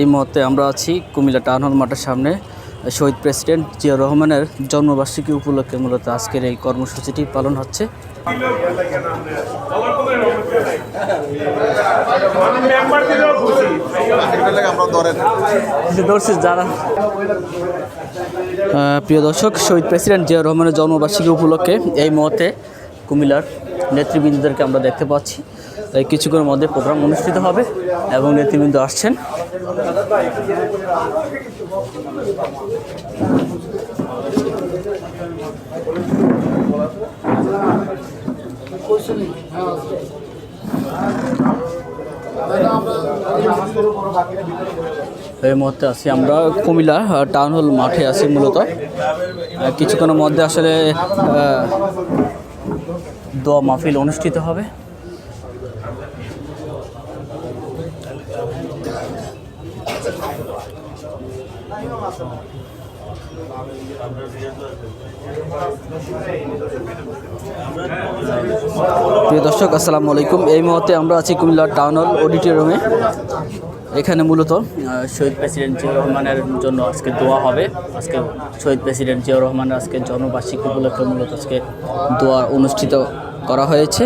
এই মুহূর্তে আমরা আছি কুমিল্লা টাউন হল মাঠের সামনে। শহীদ প্রেসিডেন্ট জিয়া রহমানের জন্মবার্ষিকী উপলক্ষে মূলত আজকের এই কর্মসূচিটি পালন হচ্ছে। যারা প্রিয় দর্শক শহীদ প্রেসিডেন্ট জিয়া রহমানের জন্মবার্ষিকী উপলক্ষে এই মুহূর্তে কুমিল্লার নেতৃবৃন্দদেরকে আমরা দেখতে পাচ্ছি। এই কিছুক্ষণের মধ্যে প্রোগ্রাম অনুষ্ঠিত হবে এবং নেতৃবৃন্দ আসছেন। এই মুহূর্তে আছি আমরা কুমিল্লা টাউন হল মাঠে আছি মূলত। কিছুক্ষণের মধ্যে আসলে দোয়া মাহফিল অনুষ্ঠিত হবে। প্রিয় দর্শক, আসসালামু আলাইকুম। এই মুহূর্তে আমরা আছি কুমিল্লা টাউন হল অডিটোরিয়ামে এখানে মূলত শহীদ প্রেসিডেন্ট জিয়া রহমানের জন্য আজকে দোয়া হবে। আজকে শহীদ প্রেসিডেন্ট জিয়া রহমানের আজকে জন্মবার্ষিকী উপলক্ষে মূলত আজকে দোয়া অনুষ্ঠিত করা হয়েছে।